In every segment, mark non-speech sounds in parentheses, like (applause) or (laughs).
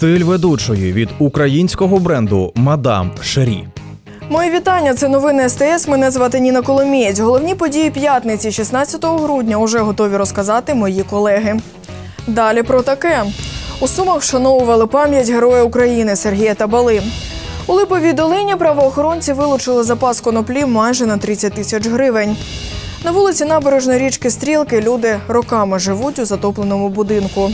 Стиль ведучої від українського бренду Мадам Шері. Мої вітання. Це новини СТС. Мене звати Ніна Коломієць. Головні події п'ятниці, 16 грудня, уже готові розказати мої колеги. Далі про таке. У Сумах вшановували пам'ять Героя України Сергія Табали. У Липовій долині правоохоронці вилучили запас коноплі майже на 30 тисяч гривень. На вулиці набережної річки Стрілки люди роками живуть у затопленому будинку.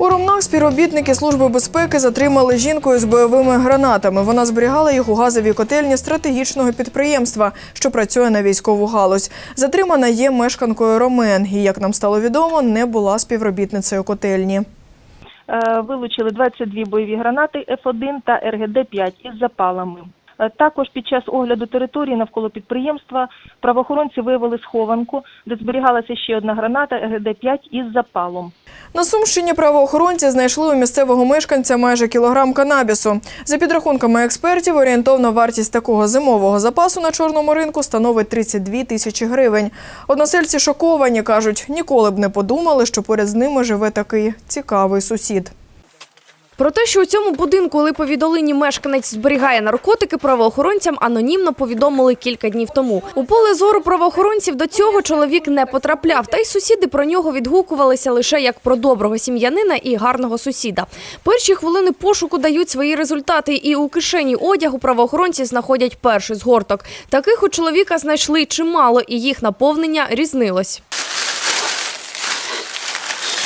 У Ромнах співробітники Служби безпеки затримали жінку із бойовими гранатами. Вона зберігала їх у газовій котельні стратегічного підприємства, що працює на військову галузь. Затримана є мешканкою Ромен і, як нам стало відомо, не була співробітницею котельні. Е, Вилучили 22 бойові гранати Ф1 та РГД-5 із запалами. Е, Також під час огляду території навколо підприємства правоохоронці виявили схованку, де зберігалася ще одна граната РГД-5 із запалом. На Сумщині правоохоронці знайшли у місцевого мешканця майже кілограм канабісу. За підрахунками експертів, орієнтовна вартість такого зимового запасу на чорному ринку становить 32 тисячі гривень. Односельці шоковані кажуть, ніколи б не подумали, що поряд з ними живе такий цікавий сусід. Про те, що у цьому будинку у Липовій долині мешканець зберігає наркотики, правоохоронцям анонімно повідомили кілька днів тому. У поле зору правоохоронців до цього чоловік не потрапляв, та й сусіди про нього відгукувалися лише як про доброго сім'янина і гарного сусіда. Перші хвилини пошуку дають свої результати, і у кишені одягу правоохоронці знаходять перший згорток. Таких у чоловіка знайшли чимало, і їх наповнення різнилось.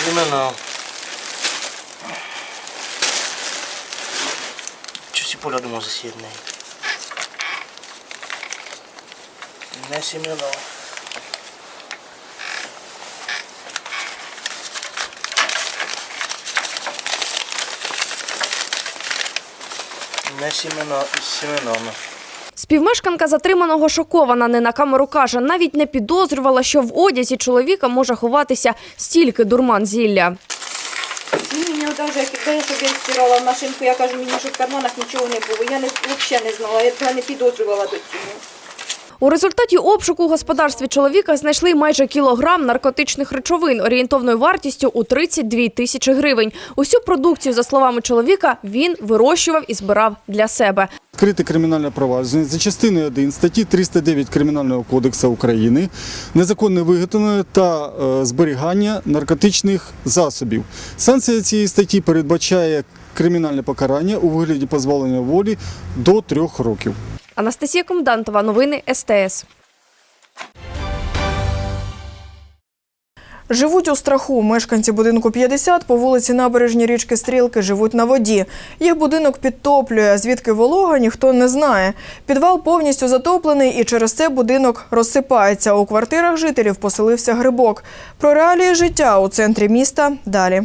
Семена. Думал засідний. Не семена. Не семена із семенами. Співмешканка затриманого шокована не на камеру каже, навіть не підозрювала, що в одязі чоловіка може ховатися стільки дурман зілля. Ні, мені даже коли я собі стирала машинку, я кажу, мені що в карманах нічого не було. Я не взагалі не знала, я не підозрювала до цього. У результаті обшуку у господарстві чоловіка знайшли майже кілограм наркотичних речовин орієнтовною вартістю у 32 тисячі гривень. Усю продукцію, за словами чоловіка, він вирощував і збирав для себе. Відкрите кримінальне провадження за частиною 1 статті 309 Кримінального кодексу України незаконне виготовлення та е, зберігання наркотичних засобів. Санкція цієї статті передбачає кримінальне покарання у вигляді позбавлення волі до трьох років. Анастасія Комдантова, новини СТС. Живуть у страху. Мешканці будинку 50 по вулиці Набережні річки Стрілки живуть на воді. Їх будинок підтоплює, звідки волога ніхто не знає. Підвал повністю затоплений і через це будинок розсипається. У квартирах жителів поселився грибок. Про реалії життя у центрі міста далі.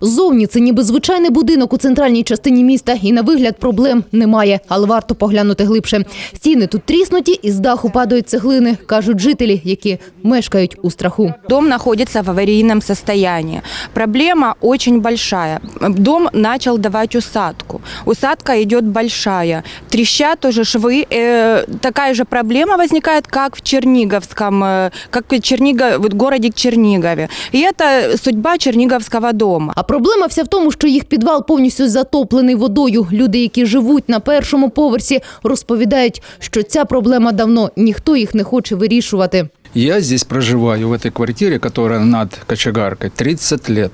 Зовні це ніби звичайний будинок у центральній частині міста, і на вигляд проблем немає, але варто поглянути глибше. Стіни тут тріснуті, і з даху падають цеглини, кажуть жителі, які мешкають у страху. Дом находится в аварийном состоянии. Проблема очень большая. Дом начал давать усадку. Усадка идет большая. Трещат тоже швы. Э, такая же проблема возникает, как в Черниговском, э, как в Чернигов, вот городе Чернигове. И это судьба Черниговского дома. Проблема вся в тому, що їх підвал повністю затоплений водою. Люди, які живуть на першому поверсі, розповідають, що ця проблема давно ніхто їх не хоче вирішувати. Я здесь проживаю в этой квартире, которая над кочегаркой, 30 лет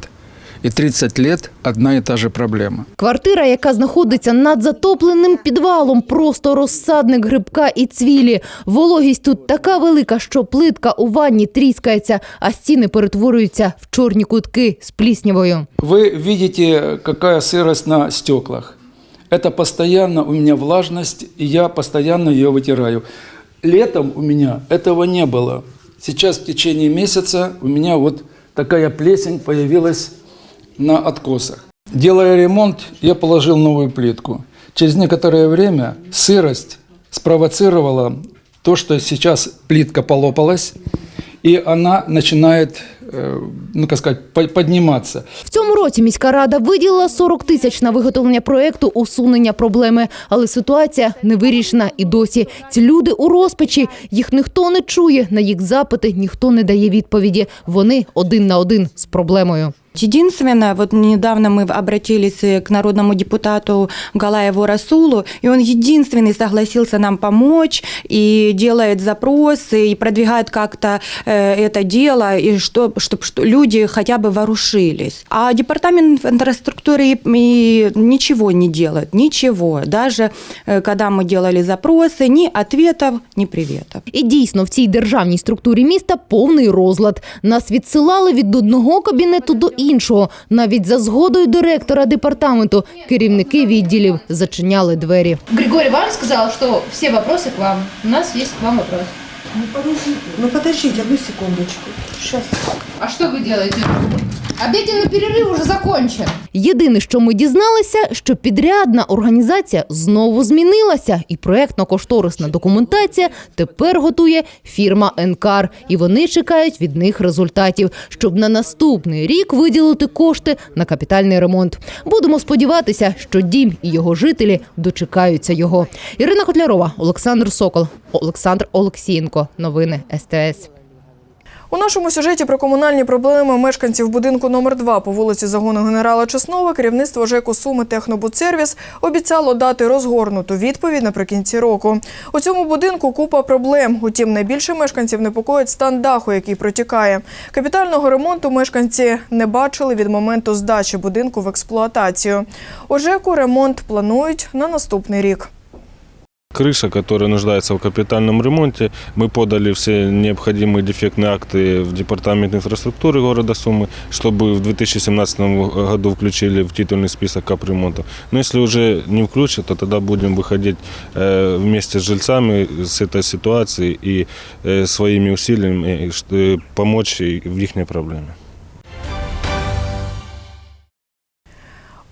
И 30 лет одна и та же проблема. Квартира, яка знаходиться над затопленим підвалом, просто розсадник грибка і цвілі. Вологість тут така велика, що плитка у ванні тріскається, а стіни перетворюються в чорні кутки з пліснявою. Вы видите, какая сырость на стеклах. Это постоянно у меня влажность, и я постоянно ее вытираю. Летом у меня этого не было. Сейчас в течение месяца у меня вот такая плесень появилась на откосах. Делая ремонт, я положил новую плитку. Через некоторое время сырость спровоцировала то, что сейчас плитка полопалась, и она начинает, э, ну как сказать, по- В цьому році міська рада виділила 40 тисяч на виготовлення проекту усунення проблеми, але ситуація не вирішена і досі. Ці люди у розпачі, їх ніхто не чує, на їх запити ніхто не дає відповіді. Вони один на один з проблемою. Единственное, вот недавно мы обратились э, к народному депутату Галаеву Расулу, и он единственный согласился нам помочь и делает запросы, и продвигает как-то э, это дело, и что, чтобы что люди хотя бы ворушились. А департамент инфраструктуры и, и ничего не делает, ничего. Даже э, когда мы делали запросы, ни ответов, ни приветов. І дійсно в цій державній структурі міста повний розлад. Нас відсилали від одного кабінету до іншого. Навіть за згодою директора департаменту керівники відділів зачиняли двері. Григорій вам сказав, що всі питання к вам. У нас є к вам вопрос. Ну подождите одну секундочку. Сейчас. А что вы делаете? Обеденный перерыв уже закончен. Єдине, що ми дізналися, що підрядна організація знову змінилася, і проектно-кошторисна документація тепер готує фірма Енкар, і вони чекають від них результатів, щоб на наступний рік виділити кошти на капітальний ремонт. Будемо сподіватися, що дім і його жителі дочекаються його. Ірина Котлярова, Олександр Сокол, Олександр Олексієнко. Новини СТС. У нашому сюжеті про комунальні проблеми мешканців будинку номер 2 по вулиці загону генерала Чеснова керівництво ЖЕКу Суми Технобудсервіс обіцяло дати розгорнуту відповідь наприкінці року. У цьому будинку купа проблем. Утім, найбільше мешканців непокоїть стан даху, який протікає. Капітального ремонту мешканці не бачили від моменту здачі будинку в експлуатацію. У ЖЕКу ремонт планують на наступний рік. Крыша, которая нуждается в капитальном ремонте. Мы подали все необходимые дефектные акты в Департамент инфраструктуры города Сумы, чтобы в 2017 году включили в титульный список капремонтов. Но если уже не включат, то тогда будем выходить э, вместе с жильцами с этой ситуации и э, своими усилиями э, что- помочь и в их проблеме.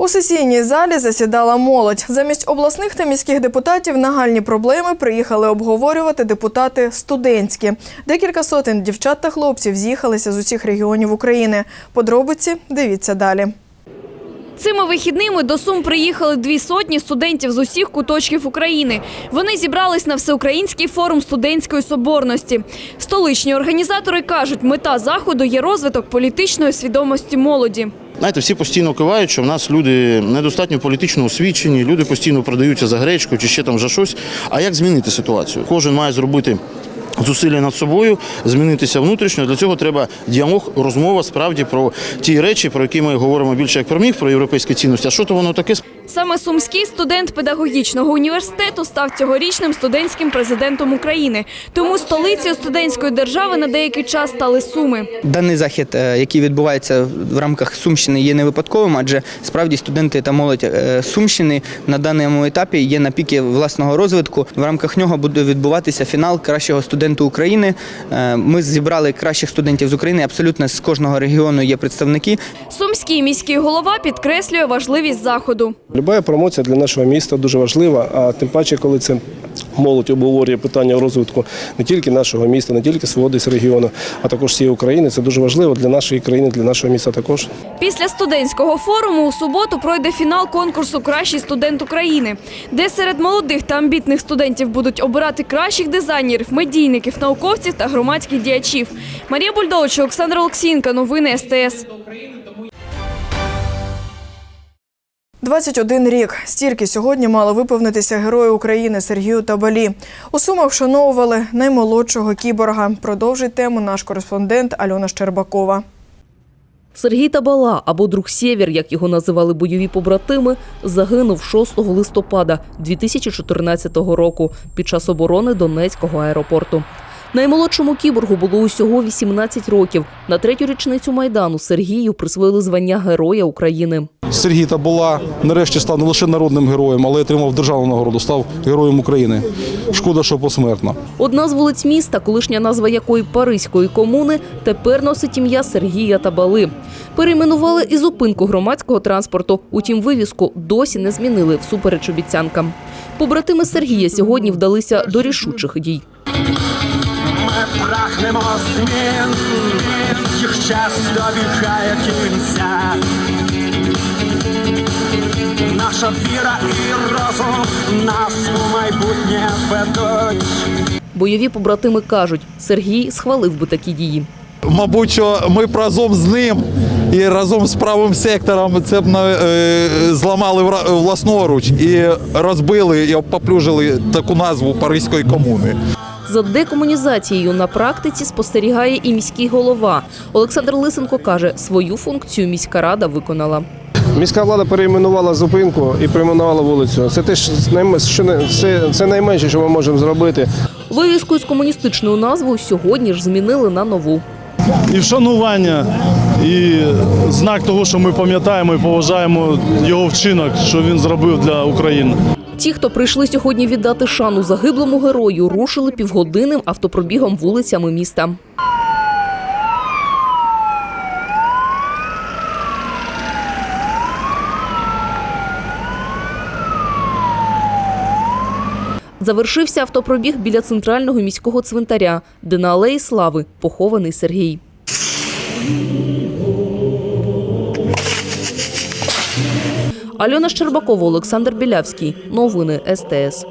У сесійній залі засідала молодь. Замість обласних та міських депутатів нагальні проблеми приїхали обговорювати депутати студентські. Декілька сотень дівчат та хлопців з'їхалися з усіх регіонів України. Подробиці дивіться далі. Цими вихідними до Сум приїхали дві сотні студентів з усіх куточків України. Вони зібрались на всеукраїнський форум студентської соборності. Столичні організатори кажуть, мета заходу є розвиток політичної свідомості молоді. Знаєте, всі постійно кивають, що в нас люди недостатньо політично освічені, люди постійно продаються за гречку чи ще там за щось. А як змінити ситуацію? Кожен має зробити. Зусилля над собою змінитися внутрішньо. Для цього треба діалог, розмова справді про ті речі, про які ми говоримо більше як про міф, про європейські цінності. А що то воно таке? Саме сумський студент педагогічного університету став цьогорічним студентським президентом України. Тому столицею студентської держави на деякий час стали Суми. Даний захід, е, який відбувається в рамках Сумщини, є не випадковим, адже справді студенти та молодь е, Сумщини на даному етапі є на піки власного розвитку. В рамках нього буде відбуватися фінал кращого студента України. Е, Ми зібрали кращих студентів з України. Абсолютно з кожного регіону є представники. Сумський міський голова підкреслює важливість заходу. Люба промоція для нашого міста дуже важлива, а тим паче, коли це молодь обговорює питання розвитку не тільки нашого міста, не тільки свого десь регіону, а також всієї України. Це дуже важливо для нашої країни, для нашого міста також. Після студентського форуму у суботу пройде фінал конкурсу Кращий студент України, де серед молодих та амбітних студентів будуть обирати кращих дизайнерів, медійників, науковців та громадських діячів. Марія Бульдович, Олександр Олексієнко, новини СТС. 21 рік. Стільки сьогодні мало виповнитися герою України Сергію Табалі. У Сумах вшановували наймолодшого кіборга. Продовжить тему наш кореспондент Альона Щербакова. Сергій Табала, або друг Сєвєр, як його називали бойові побратими, загинув 6 листопада 2014 року під час оборони Донецького аеропорту. Наймолодшому кіборгу було усього 18 років. На третю річницю майдану Сергію присвоїли звання Героя України. Сергій Табула нарешті став не лише народним героєм, але й отримав державну нагороду, став героєм України. Шкода, що посмертно. Одна з вулиць міста, колишня назва якої Паризької комуни, тепер носить ім'я Сергія Табали. Перейменували і зупинку громадського транспорту. Утім, вивіску досі не змінили всупереч обіцянкам. Побратими Сергія сьогодні вдалися до рішучих дій. Прагнемо змін, їх час добігає кінця. Наша віра і розум нас у майбутнє ведуть. Бойові побратими кажуть, Сергій схвалив би такі дії. Мабуть, що ми б разом з ним і разом з правим сектором це б е, зламали вра- власноруч і розбили і поплюжили таку назву Паризької комуни. За декомунізацією на практиці спостерігає і міський голова. Олександр Лисенко каже, свою функцію міська рада виконала. Міська влада перейменувала зупинку і перейменувала вулицю. Це те, що найм- це, це найменше, що ми можемо зробити. Вивіску з комуністичною назвою сьогодні ж змінили на нову. і вшанування, і знак того, що ми пам'ятаємо і поважаємо його вчинок, що він зробив для України. Ті, хто прийшли сьогодні віддати шану загиблому герою, рушили півгодинним автопробігом вулицями міста. Завершився автопробіг біля центрального міського цвинтаря, де на алеї слави похований Сергій. Альона Щербакова, Олександр Білявський. Новини СТС.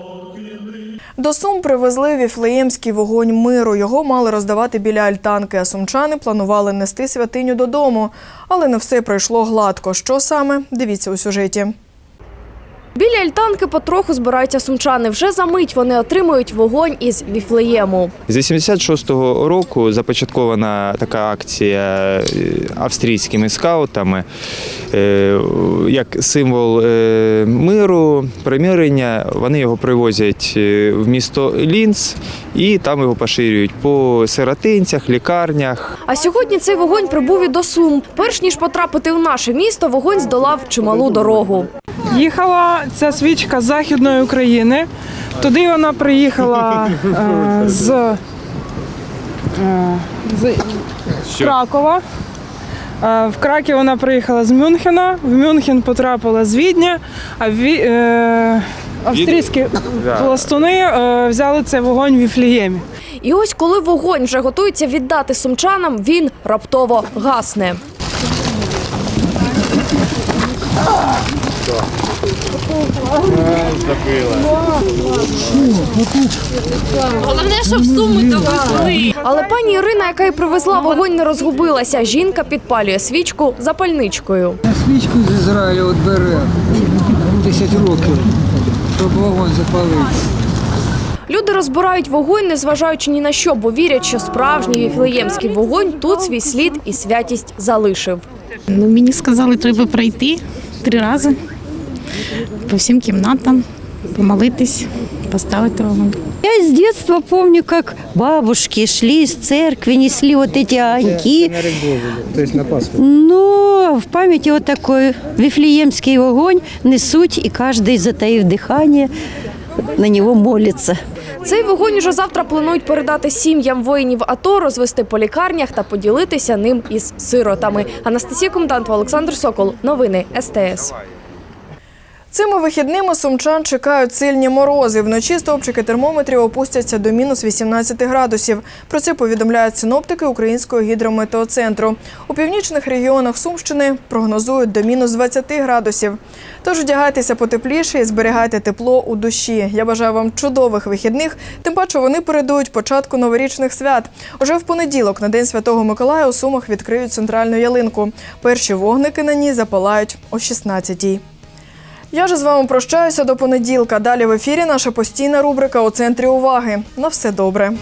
До Сум привезли віфлеємський вогонь миру. Його мали роздавати біля альтанки, а сумчани планували нести святиню додому. Але не все пройшло гладко. Що саме? Дивіться у сюжеті. Біля альтанки потроху збираються сумчани. Вже за мить вони отримують вогонь із віфлеєму. З 86-го року започаткована така акція е, австрійськими скаутами е, як символ е, миру, примирення. Вони його привозять в місто Лінц і там його поширюють по сиротинцях, лікарнях. А сьогодні цей вогонь прибув і до Сум. Перш ніж потрапити в наше місто, вогонь здолав чималу дорогу. Їхала ця свічка з Західної України. Туди вона приїхала (laughs) е, з, е, з, з Кракова. Е, В Краків вона приїхала з Мюнхена. В Мюнхен потрапила з Відня, а ві, е, австрійські пластуни е, взяли цей вогонь в Віфліємі. І ось коли вогонь вже готується віддати сумчанам, він раптово гасне. Головне, щоб суми довезли. Але пані Ірина, яка й привезла вогонь, не розгубилася. Жінка підпалює свічку запальничкою. Свічку з Ізраїля от бере 10 років, щоб вогонь запалити. Люди розбирають вогонь, незважаючи ні на що, бо вірять, що справжній віфлеємський вогонь тут свій слід і святість залишив. Ну, мені сказали, треба пройти три рази по всім кімнатам, помолитись, поставити вогонь. Я с детства помню, как бабушки шли из церкви, несли вот эти огоньки. То есть на Пасху. Ну, в памяти вот такой вифлеемский огонь несуть, и каждый, затаив дыхание, на него молится. Цей вогонь уже завтра планують передати сім'ям воїнів АТО, розвести по лікарнях та поділитися ним із сиротами. Анастасія Комендантова, Олександр Сокол. Новини СТС. Цими вихідними сумчан чекають сильні морози. Вночі стовпчики термометрів опустяться до мінус 18 градусів. Про це повідомляють синоптики Українського гідрометеоцентру. У північних регіонах Сумщини прогнозують до мінус 20 градусів. Тож одягайтеся потепліше і зберігайте тепло у душі. Я бажаю вам чудових вихідних. Тим паче вони передують початку новорічних свят. Уже в понеділок, на день Святого Миколая, у Сумах відкриють центральну ялинку. Перші вогники на ній запалають о 16-й. Я ж з вами прощаюся до понеділка. Далі в ефірі наша постійна рубрика у центрі уваги. На все добре.